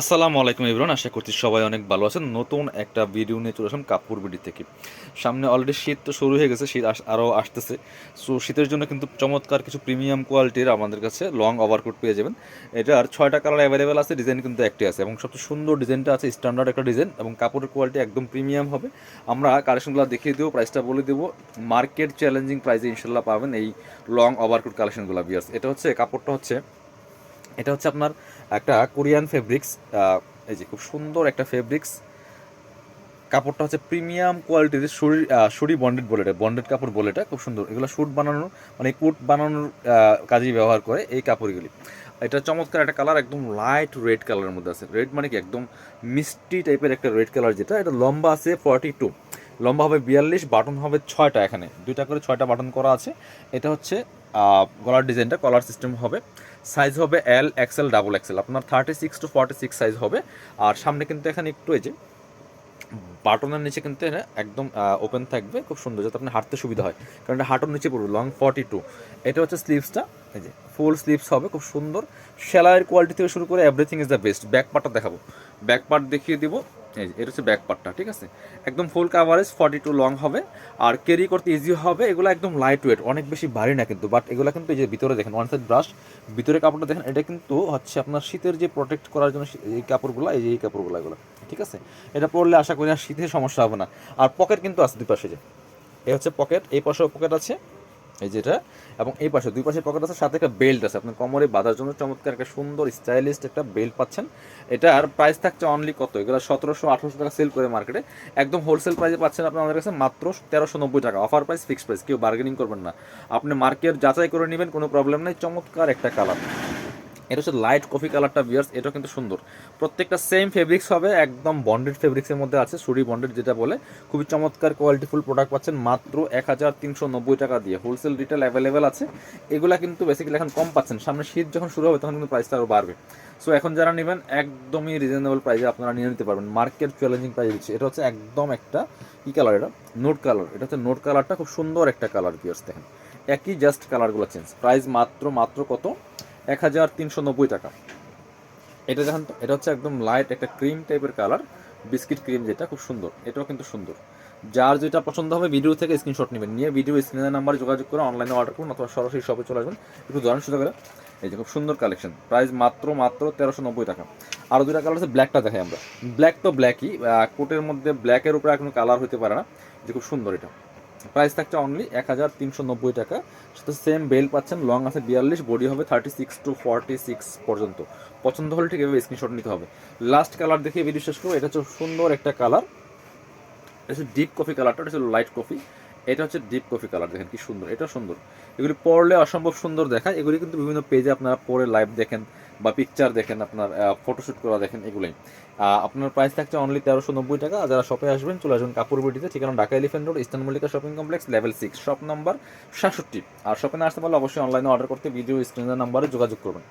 আসসালামু আলাইকুম ইবরান আশা করছি সবাই অনেক ভালো আছেন। নতুন একটা ভিডিও নিয়ে চলে আসলাম কাপড় বিডি থেকে। সামনে অলরেডি শীত তো শুরু হয়ে গেছে, শীত আরও আসতেছে। সো শীতের জন্য কিন্তু চমৎকার কিছু প্রিমিয়াম কোয়ালিটির আমাদের কাছে লং ওভারকোট পেয়ে যাবেন। এটার ছয়টা কালার অ্যাভেলেবেল আছে ডিজাইন কিন্তু একটি আছে। এবং সবচেয়ে সুন্দর ডিজাইনটা আছে স্ট্যান্ডার্ড একটা ডিজাইন এবং কাপড়ের কোয়ালিটি একদম প্রিমিয়াম হবে। আমরা কালেকশনগুলো দেখিয়ে দেবো প্রাইসটা বলে দেবো। মার্কেট চ্যালেঞ্জিং প্রাইসে ইনশাল্লাহ পাবেন এই লং ওভারকোট কালেকশনগুলো বিয়ার্স এটা হচ্ছে, কাপড়টা হচ্ছে এটা হচ্ছে আপনার একটা কোরিয়ান ফেব্রিক্স এই যে খুব সুন্দর একটা ফেব্রিক্স কাপড়টা হচ্ছে প্রিমিয়াম কোয়ালিটির শুরি শুরি বন্ডেড বলে এটা বন্ডেড কাপড় বলে এটা, খুব সুন্দর। এগুলো শুট বানানোর মানে কোট বানানোর কাজেই ব্যবহার করে এই কাপড়গুলি। এটা চমৎকার একটা কালার একদম লাইট রেড কালারের মধ্যে আছে। রেড মানে কি? একদম মিষ্টি টাইপের একটা রেড কালার যেটা, এটা লম্বা আছে ফর্টি টু লম্বা হবে বিয়াল্লিশ, বাটন হবে ছয়টা এখানে। দুইটা করে ছয়টা বাটন করা আছে। এটা হচ্ছে গলার ডিজাইনটা কলার সিস্টেম হবে। সাইজ হবে এল এক্সেল ডাবল এক্সেল আপনার thirty six to forty six size হবে। আর সামনে কিন্তু এখানে একটু এই যে, বাটনের নিচে কিন্তু একদম ওপেন থাকবে। খুব সুন্দর, যাতে আপনার হাঁটতে সুবিধা হয়। কারণ এটা হাঁটুর নিচে পড়বে লং ফর্টি টু এটা হচ্ছে স্লিভসটা এই যে ফুল স্লিভস হবে, খুব সুন্দর। সেলাইয়ের কোয়ালিটি থেকে শুরু করে everything is the best back পার্টটা দেখাবো। ব্যাক পার্ট দেখিয়ে দিব। এই এটা হচ্ছে ব্যাক পার্টটা ঠিক আছে? একদম full coverage forty two long হবে। আর ক্যারি করতে ইজি হবে, এগুলো একদম লাইট ওয়েট অনেক বেশি ভারী না কিন্তু বাট এগুলো কিন্তু এই যে ভিতরে দেখেন ওয়ান সাইড ব্রাশ ভিতরে কাপড়টা দেখেন, এটা কিন্তু হচ্ছে আপনার শীতের যে প্রোটেক্ট করার জন্য এই কাপড়গুলো, এই যে এই কাপড়গুলো এগুলো, ঠিক আছে? এটা পরলে আশা করি আর শীতের সমস্যা হবে না। আর পকেট কিন্তু আছে দুই পাশে যে, এই হচ্ছে পকেট এই পাশেও পকেট আছে। এই যেটা এবং এই পাশে, দুই পাশে পকেট আছে, সাথে একটা বেল্ট আছে। আপনার কোমরে বাঁধার জন্য চমৎকার একটা সুন্দর স্টাইলিস্ট একটা বেল্ট পাচ্ছেন। এটার প্রাইস থাকছে অনলি কত? এগুলো সতেরোশো, আঠারোশো টাকা সেল করে মার্কেটে একদম হোলসেল প্রাইসে পাচ্ছেন আপনি আমাদের কাছে মাত্র তেরোশো নব্বই টাকা। অফার প্রাইস ফিক্সড প্রাইস কেউ বার্গেনিং করবেন না। আপনি মার্কেট যাচাই করে নেবেন, কোনো প্রবলেম নেই, চমৎকার একটা কালার এটা হচ্ছে লাইট কফি কালারটা বিয়ার্স এটাও কিন্তু সুন্দর। প্রত্যেকটা সেম ফেব্রিক্স হবে, একদম বন্ডেড ফেব্রিক্সের মধ্যে আছে, সুরি বন্ডেড যেটা বলে। খুবই চমৎকার কোয়ালিটিফুল প্রোডাক্ট পাচ্ছেন, মাত্র এক হাজার তিনশো নব্বই টাকা দিয়ে। হোলসেল রিটেল অ্যাভেলেবেল আছে। এগুলা কিন্তু বেসিক্যালি এখন কম পাচ্ছেন। সামনে শীত যখন শুরু হবে, তখন কিন্তু প্রাইসটা আরও বাড়বে। সো এখন যারা নেবেন, একদমই রিজনেবল প্রাইসে আপনারা নিয়ে নিতে পারবেন। মার্কেট চ্যালেঞ্জিং প্রাইস দিচ্ছে। এটা হচ্ছে একদম একটা, কি কালার এটা? নোট কালার এটা হচ্ছে নোট কালারটা খুব সুন্দর একটা কালার বিয়ার্স দেখেন। একই জাস্ট কালারগুলো চেঞ্জ প্রাইস মাত্র মাত্র কত? এক হাজার তিনশো নব্বই টাকা। এটা দেখেন তো এটা হচ্ছে একদম লাইট একটা ক্রিম টাইপের কালার বিস্কিট ক্রিম যেটা, খুব সুন্দর। এটাও কিন্তু সুন্দর। যার যেটা পছন্দ হবে ভিডিও থেকে স্ক্রিনশট নেবেন। নিয়ে ভিডিও স্ক্রিনের নাম্বারে যোগাযোগ করে অনলাইনে অর্ডার করুন অথবা সরাসরি শপে চলে আসবেন। একটু ধরেন সুযোগ করে এই যে খুব সুন্দর কালেকশন প্রাইস মাত্র মাত্র তেরোশো নব্বই টাকা। আরও দুটা কালার আছে ব্ল্যাকটা দেখাই আমরা। ব্ল্যাক তো ব্ল্যাকই কোটের মধ্যে ব্ল্যাকের উপরে কোনো কালার হতে পারে না। যে খুব সুন্দর এটা। প্রাইস থাকছে অনলি এক হাজার তিনশো নব্বই টাকা। সাথে সেম বেল পাচ্ছেন লং আছে বিয়াল্লিশ বডি হবে thirty six to forty six পর্যন্ত। পছন্দ হলে ঠিক এভাবে স্ক্রিনশট নিতে হবে। লাস্ট কালার দেখে ভিডিও শেষ করব, এটা হচ্ছে সুন্দর একটা কালার এটা হচ্ছে ডিপ কফি কালারটা এটা হচ্ছে লাইট কফি এটা হচ্ছে ডিপ কফি কালার দেখেন কি সুন্দর এটা সুন্দর। এগুলি পড়লে অসম্ভব সুন্দর দেখায়, এগুলি কিন্তু বিভিন্ন পেজে আপনারা পরে লাইভ দেখেন। বা পিকচার দেখেন আপনার ফটোশ্যুট করা দেখেন এগুলোই। আপনার প্রাইস থাকছে অনলি তেরোশো নব্বই টাকা। যারা শপে আসবেন, চলে আসবেন কাপড় বিটিতে ঠিকানা Dhaka elephant road eastern Mallika shopping complex level six shop number সাতষট্টি আর শপে না আসতে পারলে অবশ্যই অনলাইনে অর্ডার করতে ভিডিও স্ক্রিনের নাম্বারে যোগাযোগ করবেন।